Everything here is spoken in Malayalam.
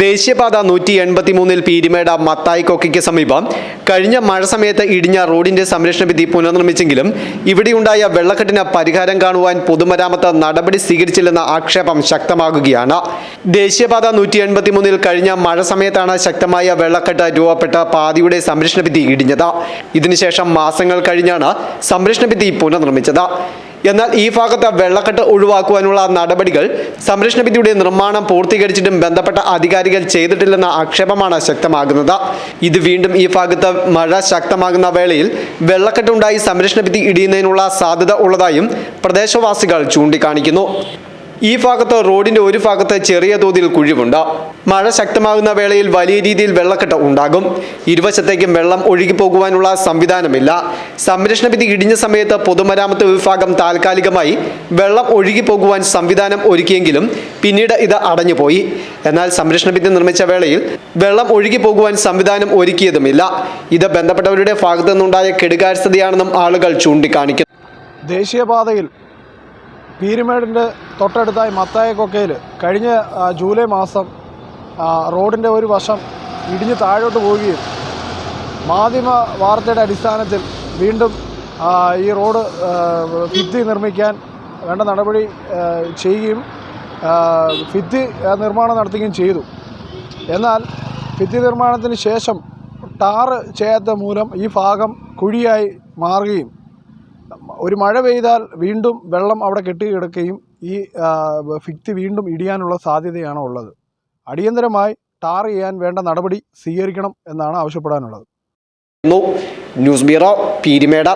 ദേശീയപാത നൂറ്റി എൺപത്തി മൂന്നിൽ പീരിമേട മത്തായി കൊക്കയ്ക്ക് സമീപം. കഴിഞ്ഞ മഴ സമയത്ത് ഇടിഞ്ഞ റോഡിന്റെ സംരക്ഷണ ഭിത്തി പുനർനിർമ്മിച്ചെങ്കിലും ഇവിടെയുണ്ടായ വെള്ളക്കെട്ടിന് പരിഹാരം കാണുവാൻ പൊതുമരാമത്ത് നടപടി സ്വീകരിച്ചില്ലെന്ന ആക്ഷേപം ശക്തമാകുകയാണ്. ദേശീയപാത നൂറ്റി എൺപത്തി മൂന്നിൽ കഴിഞ്ഞ മഴ സമയത്താണ് ശക്തമായ വെള്ളക്കെട്ട് രൂപപ്പെട്ട പാതയുടെ സംരക്ഷണ ഭിത്തി ഇടിഞ്ഞത്. ഇതിനുശേഷം മാസങ്ങൾ കഴിഞ്ഞാണ് സംരക്ഷണ ഭിത്തി പുനർനിർമ്മിച്ചത്. എന്നാൽ ഈ ഭാഗത്തെ വെള്ളക്കെട്ട് ഒഴിവാക്കുവാനുള്ള നടപടികൾ സംരക്ഷണ ഭിത്തിയുടെ നിർമ്മാണം പൂർത്തീകരിച്ചിട്ടും ബന്ധപ്പെട്ട അധികാരികൾ ചെയ്തിട്ടില്ലെന്ന ആക്ഷേപമാണ് ശക്തമാകുന്നത്. ഇത് വീണ്ടും ഈ ഭാഗത്ത് മഴ ശക്തമാകുന്ന വേളയിൽ വെള്ളക്കെട്ടുണ്ടായി സംരക്ഷണ ഭിത്തി ഇടിയുന്നതിനുള്ള സാധ്യത ഉള്ളതായും പ്രദേശവാസികൾ ചൂണ്ടിക്കാണിക്കുന്നു. ഈ ഭാഗത്ത് റോഡിന്റെ ഒരു ഭാഗത്ത് ചെറിയ തോതിൽ കുഴിവുണ്ട്. മഴ ശക്തമാകുന്ന വേളയിൽ വലിയ രീതിയിൽ വെള്ളക്കെട്ട് ഉണ്ടാകും. ഇരുവശത്തേക്കും വെള്ളം ഒഴുകി പോകുവാനുള്ള സംവിധാനമില്ല. സംരക്ഷണ ഭിത്തി ഇടിഞ്ഞ സമയത്ത് പൊതുമരാമത്ത് വിഭാഗം താൽക്കാലികമായി വെള്ളം ഒഴുകി പോകുവാൻ സംവിധാനം ഒരുക്കിയെങ്കിലും പിന്നീട് ഇത് അടഞ്ഞുപോയി. എന്നാൽ സംരക്ഷണ ഭിത്തി നിർമ്മിച്ച വേളയിൽ വെള്ളം ഒഴുകി പോകുവാൻ സംവിധാനം ഒരുക്കിയതുമില്ല. ഇത് ബന്ധപ്പെട്ടവരുടെ ഭാഗത്തു നിന്നുണ്ടായ കെടുകാര്യസ്ഥതയാണെന്നും ആളുകൾ ചൂണ്ടിക്കാണിക്കുന്നു. ദേശീയപാതയിൽ പീരുമേടിന്റെ തൊട്ടടുത്തായി മത്തായക്കൊക്കയിൽ കഴിഞ്ഞ ജൂലൈ മാസം റോഡിന്റെ ഒരു വശം ഇടിഞ്ഞ് താഴോട്ട് പോവുകയും മാധ്യമ വാർത്തയുടെ അടിസ്ഥാനത്തിൽ വീണ്ടും ഈ റോഡ് ഭിത്തി നിർമ്മിക്കാൻ വേണ്ട നടപടി ചെയ്യുകയും ഭിത്തി നിർമ്മാണം നടത്തുകയും ചെയ്തു. എന്നാൽ ഭിത്തി നിർമ്മാണത്തിന് ശേഷം ടാറ് ചെയ്യാത്ത മൂലം ഈ ഭാഗം കുഴിയായി മാറുകയും ഒരു മഴ പെയ്താൽ വീണ്ടും വെള്ളം അവിടെ കെട്ടിക്കിടക്കുകയും ഈ ഭിത്തി വീണ്ടും ഇടിയാനുള്ള സാധ്യതയാണ് ഉള്ളത്. അടിയന്തരമായി ടാർ ചെയ്യാൻ വേണ്ട നടപടി സ്വീകരിക്കണം എന്നാണ് ആവശ്യപ്പെടാനുള്ളത്. News bureau Peermade.